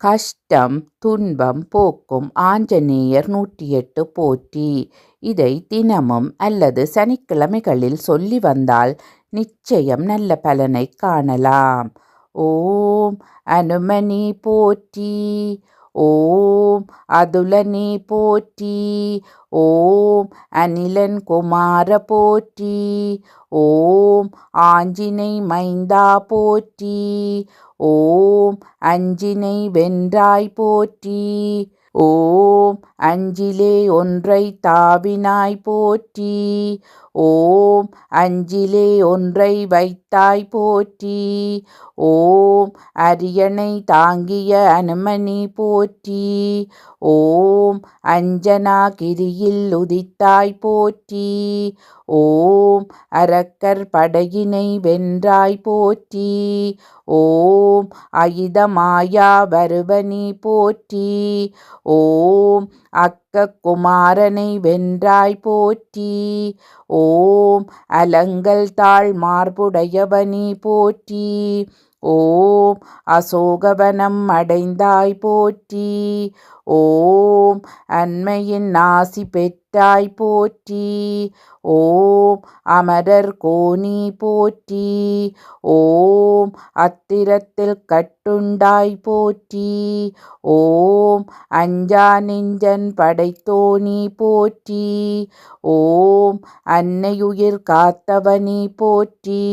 கஷ்டம் துன்பம் போக்கும் ஆஞ்சநேயர் நூற்றி எட்டு போற்றி. இதை தினமும் அல்லது சனிக்கிழமைகளில் சொல்லி வந்தால் நிச்சயம் நல்ல பலனை காணலாம். ஓம் அனுமனி போற்றி. ஓம் அதுலனி போற்றி. ஓம் அனிலன் குமார போற்றி. ஓம் ஆஞ்சினை மைந்தா போற்றி. ஓம் அஞ்சினை வென்றாய் போற்றி. ஓம் அஞ்சிலே ஒன்றை தாவினாய் போற்றி. ஓம் அஞ்சிலே ஒன்றை வைத்தாய் போற்றி. ஓம் அரியணை தாங்கிய அனுமனி போற்றி. ஓம் அஞ்சனா கிரியில் உதித்தாய் போற்றி. ஓம் அரக்கர் படையினை வென்றாய் போற்றி. ஓம் அயிதமாயா வருவனி போற்றி. ஓம் அக்க குமாரனை வென்றாய் போற்றி. ஓம் அலங்கல் தாழ் மார்புடையவனி போற்றி. ஓம் அசோகவனம் அடைந்தாய் போற்றி. ஓம் அண்மையின் நாசி பெற்றாய் போற்றி. ஓம் அமரர் கோணி போற்றி. ஓம் அத்திரத்தில் கட்டுண்டாய் போற்றி. ஓம் அஞ்சா நெஞ்சன் படைத்தோணி போற்றி. ஓம் அன்னையுயிர் காத்தவனி போற்றி.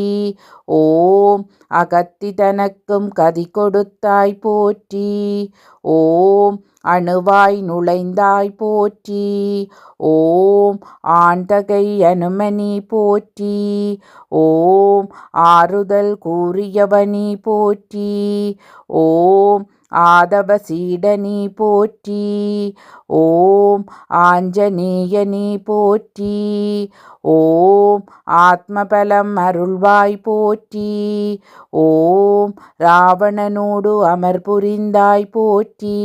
ஓம் அகத்தி தனக்கும் கதி கொடுத்தாய் போற்றி. ஓம் அணுவாய் நுழைந்தாய் போற்றி. ஓம் ஆண்டகை அனுமனி போற்றி. ஓம் ஆறுதல் கூறியவனி போற்றி. ஓம் ஆதவ சீடனி போற்றி. ஓம் ஆஞ்சநேயனி போற்றி. ஓம் ஆத்மபலம் அருள்வாய் போற்றி. ஓம் ராவணனோடு அமர் புரிந்தாய் போற்றி.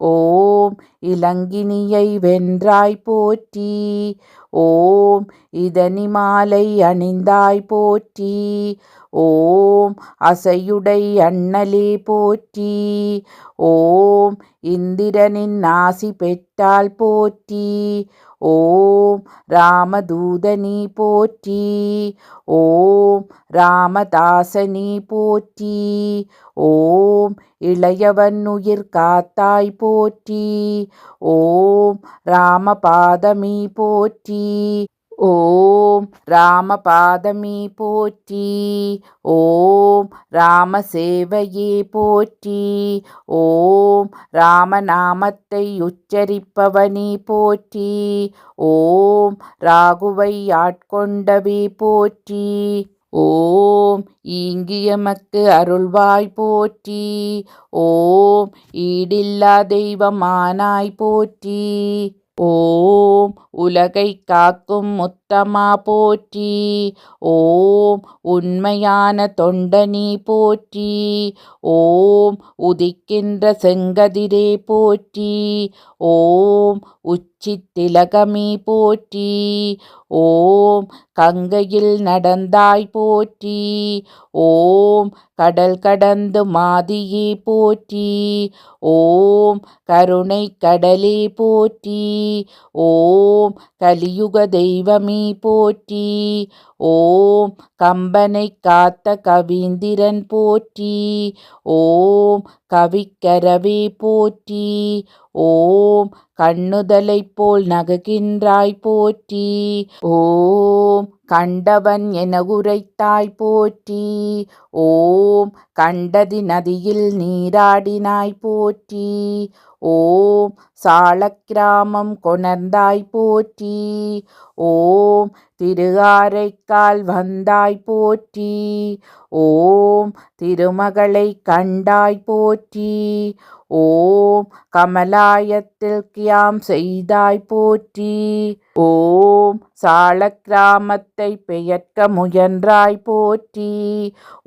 ஓம் இளங்கினியை வென்றாய் போற்றி. ஓம் இதனி மாலை அணிந்தாய் போற்றி. ஓம் அசையுடை அண்ணலே போற்றி. ஓம் இந்திரனின் நாசி பெற்றால் போற்றி. ஓம் ராமதூதனி போற்றி. ஓம் ராமதாசனி போற்றி. ஓம் இளையவன் உயிர் காத்தாய் போற்றி. ஓம் ராமபாதமி போற்றி. ஓம் ராமபாதமே போற்றி. ஓம் ராமசேவையே போற்றி. ஓம் ராமநாமத்தை உச்சரிப்பவனே போற்றி. ஓம் ராகுவை ஆட்கொண்டவே போற்றி. ஓம் ஈங்கியமக்கு அருள்வாய் போற்றி. ஓம் ஈடில்லா தெய்வமானாய் போற்றி. ஓம் உலகை காக்கும் முத்தமா போற்றி ஓம் உண்மையான தொண்டனி போற்றி ஓம் உதிக்கின்ற செங்கதிரே போற்றி ஓம் உச்ச திலகமி போற்றி. ஓம் கங்கையில் நடந்தாய் போற்றி. ஓம் கடல் கடந்து மாதியே போற்றி. ஓம் கருணை கடலே போற்றி. ஓம் கலியுக தெய்வமே போற்றி. ஓம் கம்பனை காத்த கவீந்திரன் போற்றி. ஓம் கவிக்கரவே போற்றி. ஓம் கண்ணுதலை போல் நகுகின்றாய் போற்றி. ஓம் கண்டவன் என உரைத்தாய் போற்றி. ஓம் கண்டதி நதியில் நீராடினாய் போற்றி. ஓம் சாலக்கிராமம் கொணர்ந்தாய் போற்றி. ஓம் திருகாரைக்கால் வந்தாய் போற்றி. ஓம் திருமகளை கண்டாய் போற்றி. ஓம் கமலாயத்தில் கியாம் செய்தாய் போற்றி. ஓம் சால கிராமத்தை பெயர்க்க முயன்றாய் போற்றி.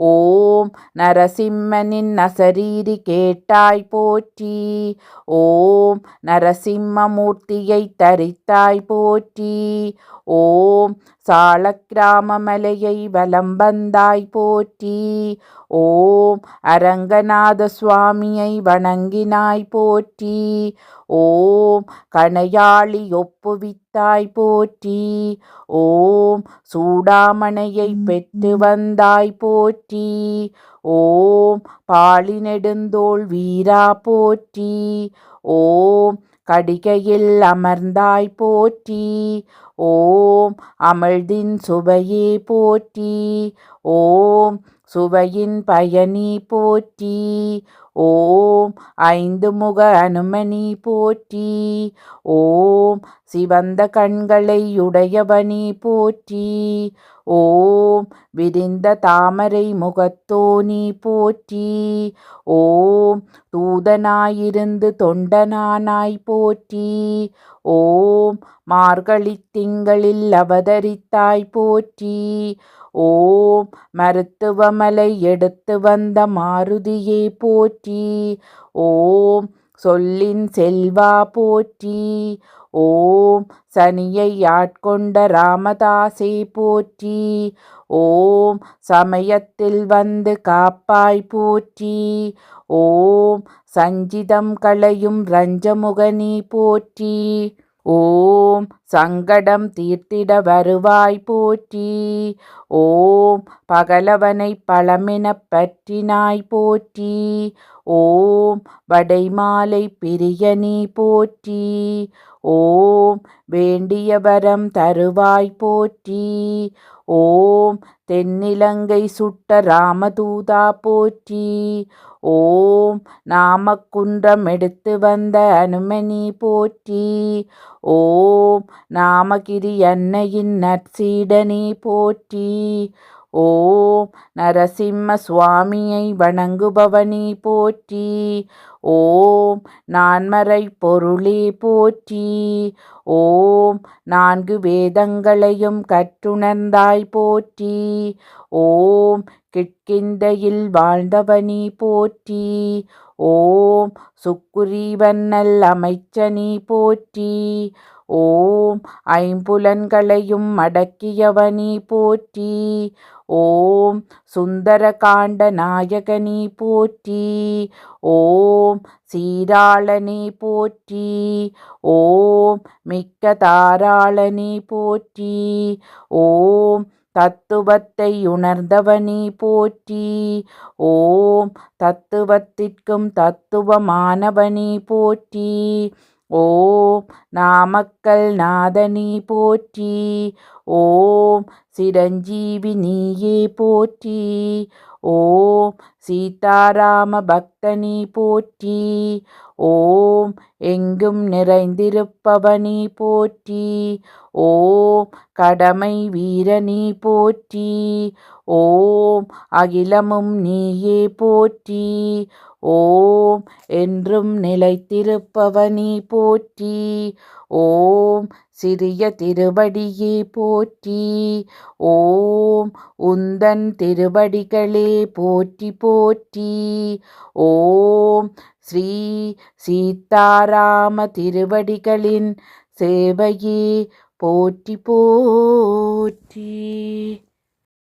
ஓம் நரசிம்மனின் நசரீரி கேட்டாய் போற்றி. ஓம் நரசிம்மமூர்த்தியை தரித்தாய் போற்றி. ஓம் சாலக்கிராம மலையை வலம் வந்தாய் போற்றி. ஓம் அரங்கநாத சுவாமியை வணங்கினாய் போற்றி. ஓம் கணையாளி ஒப்புவித்தாய் போற்றி. ஓம் சூடாமணையை பெற்று வந்தாய் போற்றி. ஓம் பாலி நெடுந்தோள் வீரா போற்றி. ஓம் கடிகையில் அமர்ந்தாய் போற்றி. ஓம் அமிழ்தின் சுவையே போற்றி. ஓம் சுவையின் பயனி போற்றி. ஓம் ஐந்து முக அனுமனி போற்றி. ஓம் சிவந்த கண்களை உடையவனி போற்றி. ஓம் விரிந்த தாமரை முகத்தோனி போற்றி. ஓம் தூதனாயிருந்து தொண்டனானாய் போற்றி. ஓம் மார்கழி திங்களில் அவதரித்தாய் போற்றி. ஓம் மருத்துவமலை எடுத்து வந்த மாருதியே போற்றி. ஓம் சொல்லின் செல்வா போற்றி. ஓம் சனியை ஆட்கொண்ட ராமதாசை போற்றி. ஓம் சமயத்தில் வந்து காப்பாய் போற்றி. ஓம் சஞ்சிதம் களையும் ரஞ்சமுகனி போற்றி. ஓம் சங்கடம் தீர்த்திட வருவாய் போற்றி. ஓம் பகலவனை பழமெனப் பற்றினாய் போற்றி. ஓம் வடைமாலை பிரியனி போற்றி. ஓம் வேண்டிய வரம் தருவாய் போற்றி. ஓம் தென்னிலங்கை சுட்ட ராமதூதா போற்றி. ஓம் நாமக்குன்றம் எடுத்து வந்த அனுமனி போற்றி. ஓம் நாமகிரி அன்னையின் நற்சீடனி போற்றி. ஓம் நரசிம்ம சுவாமியை வணங்குபவனி போற்றி. ஓம் நான்மறை பொருளே போற்றி. ஓம் நான்கு வேதங்களையும் கற்றுணர்ந்தாய் போற்றி. ஓம் கிட்கிந்தையில் வாழ்ந்தவனி போற்றி. ஓம் சுக்குரீவன் நல் அமைச்சனி போற்றி. ஓம் ஐம்புலன்களையும் அடக்கியவனி போற்றி. ஓம் சுந்தரகாண்ட நாயகனி போற்றி. ஓம் சீராளனி போற்றி. ஓம் மிக்க தாராளனி போற்றி. ஓம் தத்துவத்தை உணர்ந்தவனி போற்றி. ஓம் தத்துவத்திற்கும் தத்துவமானவனி போற்றி. ஓம் நாமக்கல் நாதனி போற்றி. ஓம் சிரஞ்சீவி நீயே போற்றி. ஓம் சீதாராம பக்தனி போற்றி. ஓம் எங்கும் நிறைந்திருப்பவனி போற்றி. ஓம் கடமை வீரனி போற்றி. ஓம் அகிலமும் நீயே போற்றி. ஓம் என்றும் நிலைத்திருப்பவனி போற்றி. ஓம் சிறிய திருவடியே போற்றி. ஓம் உந்தன் திருவடிகளே போற்றி போற்றி. ஓம் ஸ்ரீ சீதாராம திருவடிகளின் சேவையே போற்றி போற்றி.